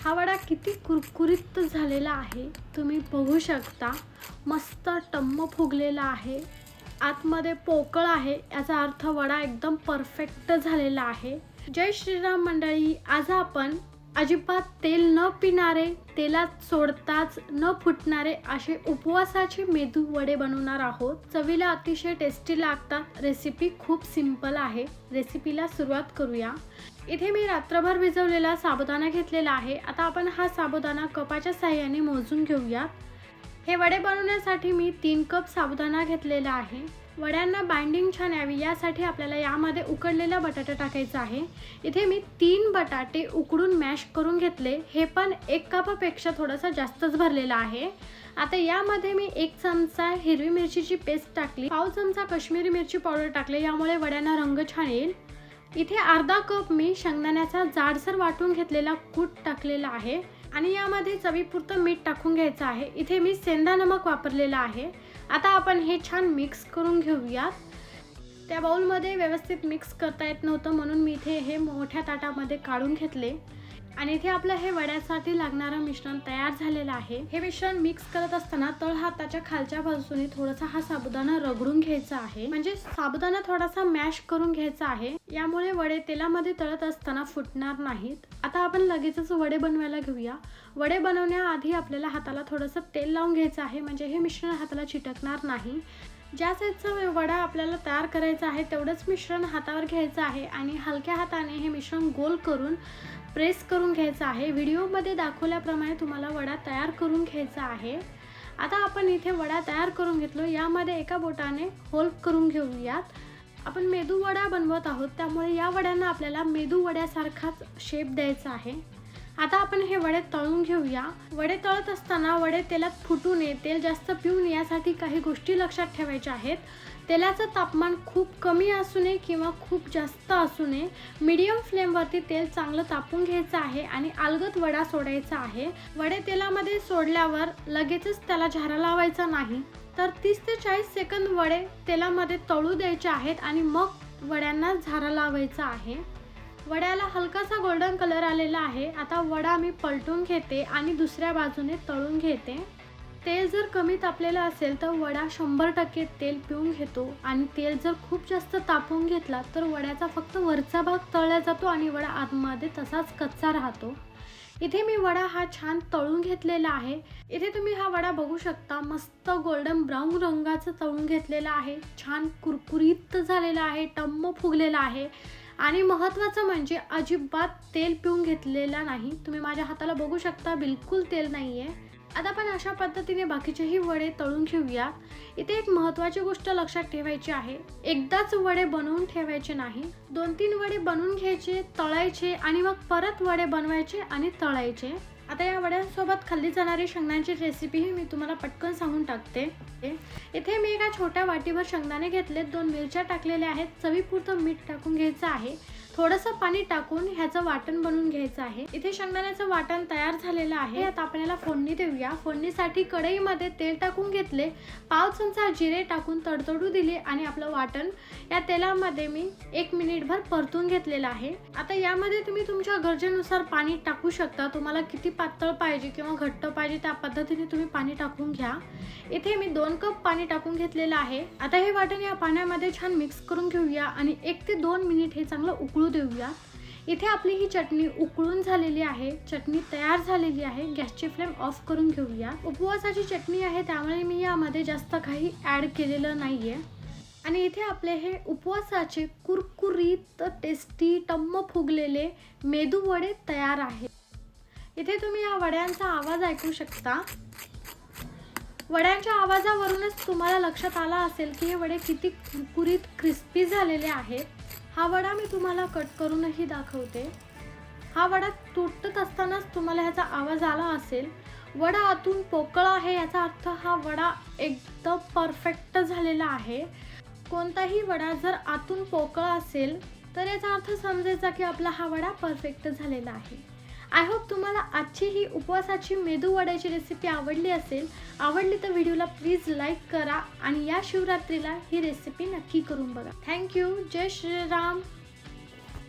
हा वडा किती कुरकुरीत झालेला आहे तुम्ही बघू शकता. मस्त टम्म फुगलेला आहे. आतमध्ये पोकळ आहे याचा अर्थ वडा एकदम परफेक्ट झालेला आहे. जय श्रीराम मंडळी आज आपण अजिबात तेल न पिणारे तेलात सोडताच न फुटणारे असे उपवासाचे मेदू वडे बनवणार आहोत. चवीला अतिशय टेस्टी लागतात. रेसिपी खूप सिंपल आहे. रेसिपीला सुरुवात करूया. इथे मी रात्रभर भिजवलेला साबुदाणा घेतलेला आहे. आता आपण हा साबुदाणा कपाच्या साह्याने मोजून घेऊयात. हे वडे बनवण्यासाठी मी तीन कप साबुदाणा घेतलेला आहे. वड्यांना बाइंडिंग छान यावी यासाठी आपल्याला यामध्ये उकडलेला बटाटा टाकायचा आहे. इथे मी तीन बटाटे उकडून मॅश करून घेतले. हे पण एक कपापेक्षा थोडंसं जास्तच भरलेलं आहे. आता यामध्ये मी एक चमचा हिरवी मिरचीची पेस्ट टाकली. पाव चमचा काश्मीरी मिरची पावडर टाकले यामुळे वड्यांना रंग छान येईल. इथे अर्धा कप मी शेंगदाण्याचा जाडसर वाटून घेतलेला कूट टाकलेला आहे. आणि यामध्ये चवीपुरतं मीठ टाकून घ्यायचं आहे. इथे मी सेंदा नमक वापरलेला आहे. आता आपण हे छान मिक्स करून घेऊयात. त्या बाउलमध्ये व्यवस्थित मिक्स करता येत नव्हतं म्हणून मी इथे हे मोठ्या ताटामध्ये काढून घेतले. आणि इथे आपलं हे वड्यासाठी लागणारं मिश्रण तयार झालेलं आहे. हे मिश्रण मिक्स करत असताना तळ हाताच्या खालच्या बाजूने थोडासा हा साबुदाणा रगडून घ्यायचा आहे. म्हणजे साबुदाणा थोडासा मॅश करून घ्यायचा आहे. यामुळे वडे तेलामध्ये तळत असताना फुटणार नाहीत. आता आपण लगेचच वडे बनवायला घेऊया. वडे बनवण्याआधी आपल्याला हाताला थोडंसं तेल लावून घ्यायचं आहे. म्हणजे हे मिश्रण हाताला चिटकणार नाही. ज्या साईजचा वडा आपल्याला तयार करायचा आहे तेवढंच मिश्रण हातावर घ्यायचं आहे आणि हलक्या हाताने हे मिश्रण गोल करून प्रेस करून घ्यायचं आहे. व्हिडिओमध्ये दाखवल्याप्रमाणे तुम्हाला वडा तयार करून घ्यायचा आहे. आता आपण इथे वडा तयार करून घेतलो. यामध्ये एका बोटाने होल करून घेऊयात. आपण मेदू वडा बनवत आहोत त्यामुळे या वड्यांना आपल्याला मेदू वड्यासारखाच शेप द्यायचा आहे. आता आपण हे वडे तळून घेऊया. वडे तळत असताना वडे तेलात फुटू नये तेल जास्त पिऊ नये यासाठी काही गोष्टी लक्षात ठेवायच्या आहेत. तेलाचं तापमान खूप कमी असू नये किंवा खूप जास्त असू नये. मीडियम फ्लेमवरती तेल चांगलं तापून घ्यायचं आहे आणि अलगद वडा सोडायचा आहे. वडे तेलामध्ये सोडल्यावर लगेचच त्याला झारा लावायचा नाही. तर तीस ते चाळीस सेकंद वडे तेलामध्ये तळू द्यायचे आहेत आणि मग वड्यांना झारा लावायचा आहे. वड्याला हलकासा गोल्डन कलर आलेला आहे. आता वडा मी पलटून घेते आणि दुसऱ्या बाजूने तळून घेते. तेल जर कमी तापलेलं असेल तर वडा शंभर टक्के तेल पिऊन घेतो. आणि तेल जर खूप जास्त तापवून घेतला तर वड्याचा फक्त वरचा भाग तळला जातो आणि वडा आतमध्ये तसाच कच्चा राहतो. इथे मी वडा हा छान तळून घेतलेला आहे. इथे तुम्ही हा वडा बघू शकता. मस्त गोल्डन ब्राऊन रंगाचं तळून घेतलेला आहे. छान कुरकुरीत झालेला आहे. टम्म फुगलेला आहे. आणि महत्त्वाचं म्हणजे अजिबात तेल पिऊन घेतलेला नाही. तुम्ही माझ्या हाताला बघू शकता बिलकुल तेल नाही आहे आता आपण अशा पद्धतीने बाकीचेही वडे तळून घेऊया. इथे एक महत्त्वाची गोष्ट लक्षात ठेवायची आहे. एकदाच वडे बनवून ठेवायचे नाही. दोन तीन वडे बनवून घ्यायचे तळायचे आणि मग परत वडे बनवायचे आणि तळायचे. आता या वड्यांसोबत खाल्ली जाणारी शेंगदाण्याची रेसिपीही मी तुम्हाला पटकन सांगून टाकते. इथे मी एका छोट्या वाटीवर शेंगदाणे घेतलेत. दोन मिरच्या टाकलेल्या आहेत. चवीपुरतं मीठ टाकून घ्यायचं आहे. थोडंसं पाणी टाकून ह्याचं वाटण बनवून घ्यायचं आहे. इथे शेंगदाण्याचं वाटण तयार झालेलं आहे. आता आपण याला फोडणी देऊया. फोडणीसाठी कढईमध्ये तेल टाकून घेतले. पाव चमचा जिरे टाकून तडतडू दिले आणि आपलं वाटण या तेलामध्ये मी एक मिनिटभर परतून घेतलेलं आहे. आता यामध्ये तुम्ही तुमच्या गरजेनुसार पाणी टाकू शकता. तुम्हाला किती पातळ पाहिजे किंवा घट्ट पाहिजे त्या पद्धतीने तुम्ही पाणी टाकून घ्या. इथे मी दोन कप पाणी टाकून घेतलेलं आहे. आता हे वाटण या पाण्यामध्ये छान मिक्स करून घेऊया आणि एक ते दोन मिनिट हे चांगलं उकळू देऊया. इथे आपली ही चटणी उकळून झालेली आहे. चटणी तयार झालेली आहे. गॅसची फ्लेम ऑफ करून घेऊया. उपवासाची चटणी आहे त्यामुळे मी यामध्ये जास्त काही ॲड केलेलं नाही आहे आणि इथे आपले हे उपवासाचे कुरकुरीत टेस्टी टम्म फुगलेले मेदू वडे तयार आहेत. इथे तुम्ही या वड्यांचा आवाज ऐकू शकता. वड्यांच्या आवाजावरूनच तुम्हाला लक्षात आला असेल की हे वडे किती कुरकुरीत क्रिस्पी झालेले आहेत. हा वडा मी तुम्हाला कट करूनही दाखवते. हा वडा तुटत असतानाच तुम्हाला ह्याचा आवाज आला असेल. वडा आतून पोकळ आहे याचा अर्थ हा वडा एकदम परफेक्ट झालेला आहे. कोणताही वडा जर आतून पोकळ असेल तर याचा अर्थ समजायचा की आपला हा वडा परफेक्ट झालेला आहे. आय होप तुम्हाला आजची ही उपवासाची मेदू वड्याची रेसिपी आवडली असेल आवडली तर व्हिडिओला प्लीज लाईक करा आणि या शिवरात्रीला ही रेसिपी नक्की करून बघा. थँक्यू जय श्रीराम.